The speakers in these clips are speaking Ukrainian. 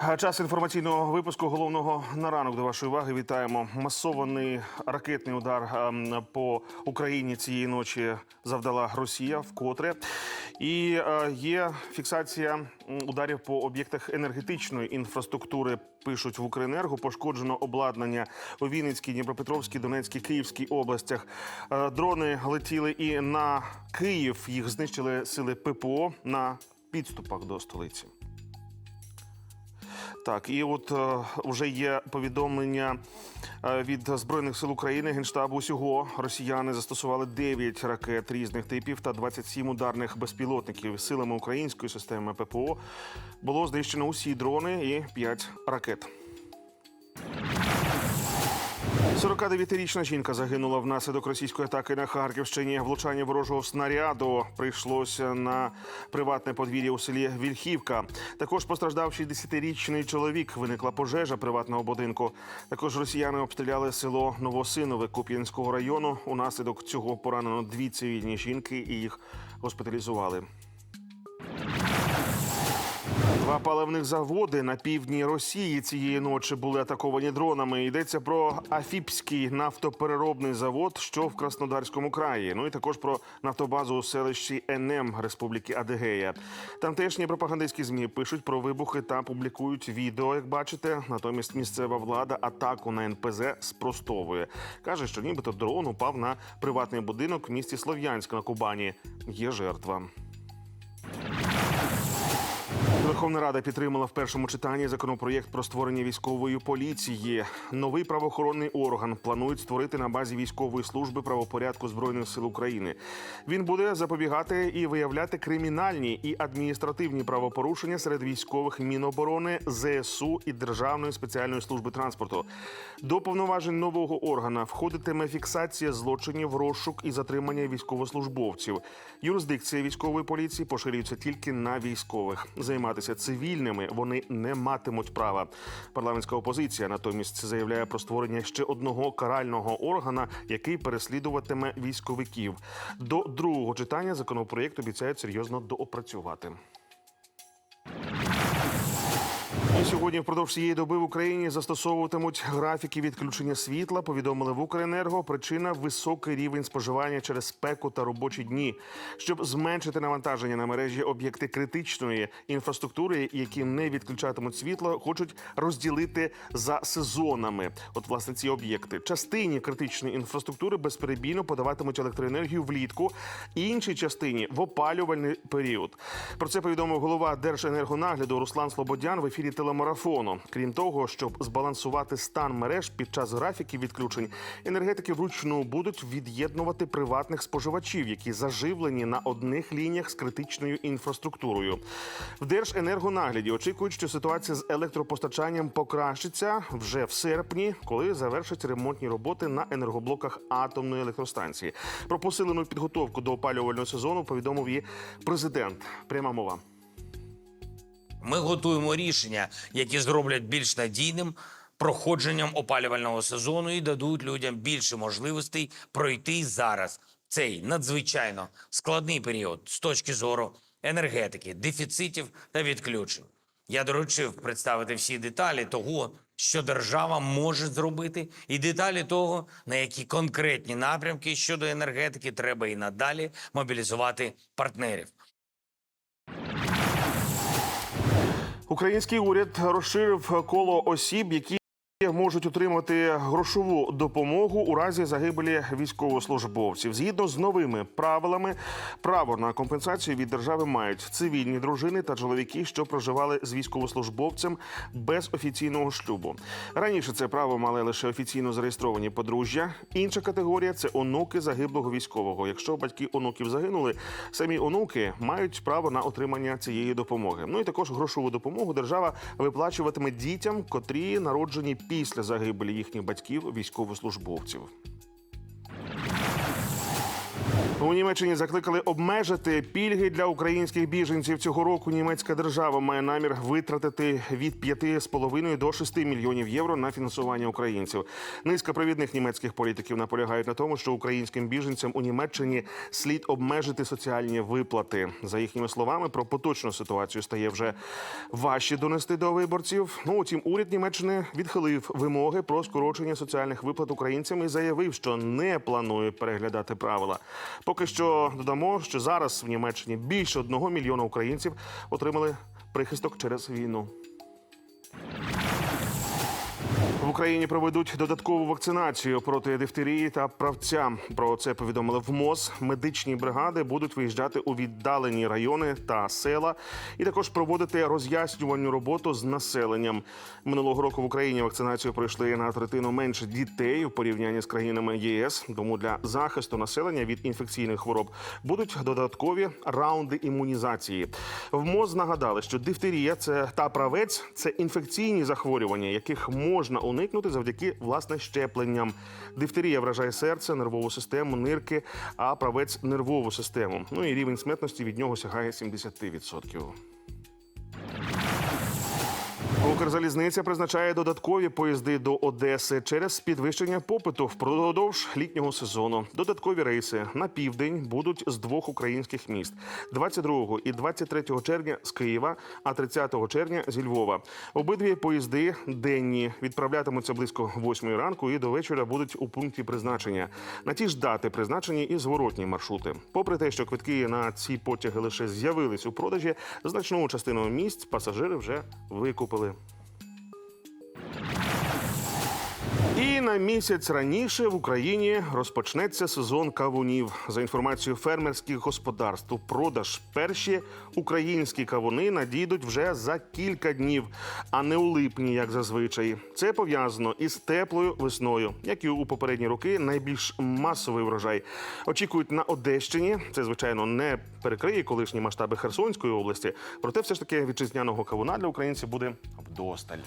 Час інформаційного випуску головного на ранок до вашої уваги. Вітаємо. Масований ракетний удар ем, по Україні цієї ночі завдала Росія вкотре. І е, є фіксація ударів по об'єктах енергетичної інфраструктури. Пишуть в Укренерго. Пошкоджено обладнання у Вінницькій, Дніпропетровській, Донецькій, Київській областях. Е, Дрони летіли і на Київ. Їх знищили сили ППО на підступах до столиці. Так, і от е, вже є повідомлення е, від збройних сил України генштабу. Усього росіяни застосували 9 ракет різних типів та 27 ударних безпілотників силами української системи ППО. Було знищено усі дрони і 5 ракет. 49-річна жінка загинула внаслідок російської атаки на Харківщині. Влучання ворожого снаряду прийшлося на приватне подвір'я у селі Вільхівка. Також постраждав 60-річний чоловік. Виникла пожежа приватного будинку. Також росіяни обстріляли село Новосинове Куп'янського району. Унаслідок цього поранено дві цивільні жінки і їх госпіталізували. Два паливних заводи на півдні Росії цієї ночі були атаковані дронами. Йдеться про Афіпський нафтопереробний завод, що в Краснодарському краї. Ну і також про нафтобазу у селищі НМ Республіки Адегея. Тамтешні пропагандистські змі пишуть про вибухи та публікують відео. Як бачите, натомість місцева влада атаку на НПЗ спростовує. каже, що нібито дрон упав на приватний будинок в місті Слов'янськ на Кубані. Є жертва. Верховна Рада підтримала в першому читанні законопроєкт про створення військової поліції. Новий правоохоронний орган планують створити на базі військової служби правопорядку збройних сил України. Він буде запобігати і виявляти кримінальні і адміністративні правопорушення серед військових Міноборони, ЗСУ і Державної спеціальної служби транспорту. До повноважень нового органа входитиме фіксація злочинів, розшук і затримання військовослужбовців. Юрисдикція військової поліції поширюється тільки на військових. Займатися цивільними вони не матимуть права. Парламентська опозиція натомість заявляє про створення ще одного карального органа, який переслідуватиме військовиків. До другого читання законопроєкт обіцяють серйозно доопрацювати. Сьогодні впродовж цієї доби в Україні застосовуватимуть графіки відключення світла. Повідомили в Укренерго. Причина високий рівень споживання через спеку та робочі дні. Щоб зменшити навантаження на мережі об'єкти критичної інфраструктури, які не відключатимуть світло, хочуть розділити за сезонами. От власне ці об'єкти частині критичної інфраструктури безперебійно подаватимуть електроенергію влітку, іншій частині в опалювальний період. Про це повідомив голова Держенергонагляду Руслан Слободян в ефірі телемарафону. Крім того, щоб збалансувати стан мереж під час графіків відключень, енергетики вручну будуть від'єднувати приватних споживачів, які заживлені на одних лініях з критичною інфраструктурою. В Держенергонагляді очікують, що ситуація з електропостачанням покращиться вже в серпні, коли завершать ремонтні роботи на енергоблоках атомної електростанції. Про посилену підготовку до опалювального сезону повідомив і президент. Пряма мова. Ми готуємо рішення, які зроблять більш надійним проходженням опалювального сезону і дадуть людям більше можливостей пройти зараз цей надзвичайно складний період з точки зору енергетики, дефіцитів та відключень. Я доручив представити всі деталі того, що держава може зробити, і деталі того, на які конкретні напрямки щодо енергетики треба і надалі мобілізувати партнерів. Український уряд розширив коло осіб, які можуть отримати грошову допомогу у разі загибелі військовослужбовців. Згідно з новими правилами, право на компенсацію від держави мають цивільні дружини та чоловіки, що проживали з військовослужбовцем без офіційного шлюбу. Раніше це право мали лише офіційно зареєстровані подружжя. Інша категорія це онуки загиблого військового. Якщо батьки онуків загинули, самі онуки мають право на отримання цієї допомоги. Ну і також грошову допомогу держава виплачуватиме дітям, котрі народжені після загибелі їхніх батьків військовослужбовців. У Німеччині закликали обмежити пільги для українських біженців. Цього року німецька держава має намір витратити від 5,5 до 6 мільйонів євро на фінансування українців. Низка провідних німецьких політиків наполягають на тому, що українським біженцям у Німеччині слід обмежити соціальні виплати. За їхніми словами, про поточну ситуацію стає вже важче донести до виборців. Ну, утім, уряд Німеччини відхилив вимоги про скорочення соціальних виплат українцям і заявив, що не планує переглядати правила. Поки що додамо, що зараз в Німеччині більше одного мільйона українців отримали прихисток через війну. Україні проведуть додаткову вакцинацію проти дифтерії та правця. Про це повідомили в МОЗ. Медичні бригади будуть виїжджати у віддалені райони та села, і також проводити роз'яснювальну роботу з населенням. Минулого року в Україні вакцинацію пройшли на третину менше дітей у порівнянні з країнами ЄС. Тому для захисту населення від інфекційних хвороб будуть додаткові раунди імунізації. В МОЗ нагадали, що дифтерія це та правець це інфекційні захворювання, яких можна уникнути завдяки власне щепленням. Дифтерія вражає серце, нервову систему, нирки, а правець нервову систему. Ну і рівень смертності від нього сягає 70%. Укрзалізниця призначає додаткові поїзди до Одеси через підвищення попиту впродовж літнього сезону. Додаткові рейси на південь будуть з двох українських міст: 22 і 23 червня з Києва, а 30 червня зі Львова. Обидві поїзди денні відправлятимуться близько 8 ранку і до вечора будуть у пункті призначення. На ті ж дати призначені і зворотні маршрути. Попри те, що квитки на ці потяги лише з'явились у продажі, значну частину місць пасажири вже викупили. І на місяць раніше в Україні розпочнеться сезон кавунів. За інформацією фермерських господарств, продаж перші українські кавуни надійдуть вже за кілька днів, а не у липні, як зазвичай. Це пов'язано із теплою весною, як і у попередні роки. Найбільш масовий врожай очікують на Одещині. Це звичайно не перекриє колишні масштаби Херсонської області. Проте, все ж таки, вітчизняного кавуна для українців буде вдосталь.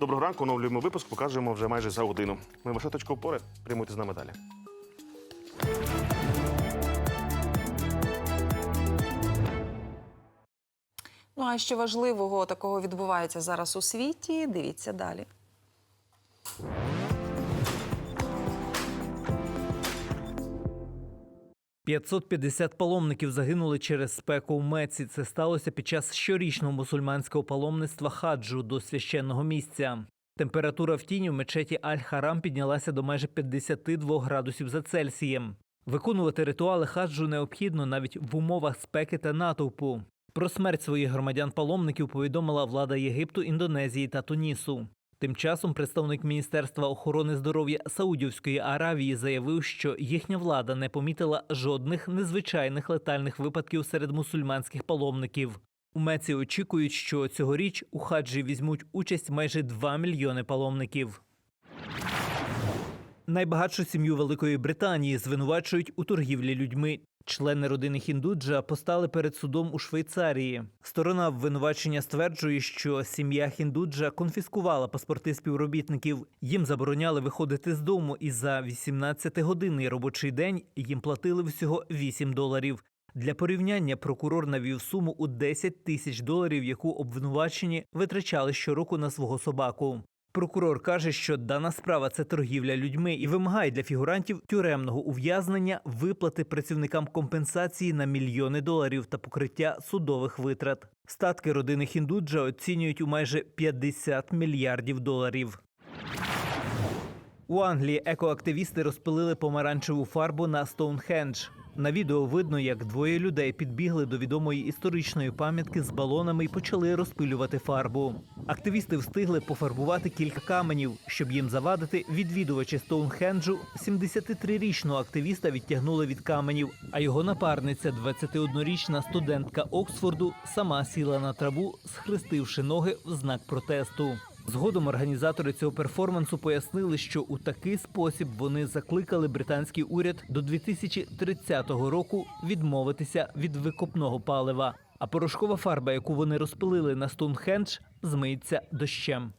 Доброго ранку, оновлюємо випуск, покажемо вже майже за годину. Ми ваша точка опори. Прямуйте з нами далі. Ну а що важливого такого відбувається зараз у світі? Дивіться далі. – 550 паломників загинули через спеку в Меці. Це сталося під час щорічного мусульманського паломництва хаджу до священного місця. Температура в тіні в мечеті Аль-Харам піднялася до майже 52 градусів за Цельсієм. Виконувати ритуали хаджу необхідно навіть в умовах спеки та натовпу. Про смерть своїх громадян-паломників повідомила влада Єгипту, Індонезії та Тунісу. Тим часом представник Міністерства охорони здоров'я Саудівської Аравії заявив, що їхня влада не помітила жодних незвичайних летальних випадків серед мусульманських паломників. У Меці очікують, що цьогоріч у хаджі візьмуть участь майже 2 мільйони паломників. Найбагатшу сім'ю Великої Британії звинувачують у торгівлі людьми. Члени родини Хіндуджа постали перед судом у Швейцарії. Сторона обвинувачення стверджує, що сім'я Хіндуджа конфіскувала паспорти співробітників. Їм забороняли виходити з дому, і за 18-годинний робочий день їм платили всього 8 доларів. Для порівняння прокурор навів суму у 10 тисяч доларів, яку обвинувачені витрачали щороку на свого собаку. Прокурор каже, що дана справа це торгівля людьми і вимагає для фігурантів тюремного ув'язнення, виплати працівникам компенсації на мільйони доларів та покриття судових витрат. Статки родини Хіндуджа оцінюють у майже 50 мільярдів доларів. У Англії екоактивісти розпилили помаранчеву фарбу на Стоунхендж. На відео видно, як двоє людей підбігли до відомої історичної пам'ятки з балонами і почали розпилювати фарбу. Активісти встигли пофарбувати кілька каменів. Щоб їм завадити, відвідувачі Стоунхенджу 73-річного активіста відтягнули від каменів, а його напарниця, 21-річна студентка Оксфорду, сама сіла на траву, схрестивши ноги в знак протесту. Згодом організатори цього перформансу пояснили, що у такий спосіб вони закликали британський уряд до 2030 року відмовитися від викопного палива. А порошкова фарба, яку вони розпилили на Стоунхендж, змиється дощем.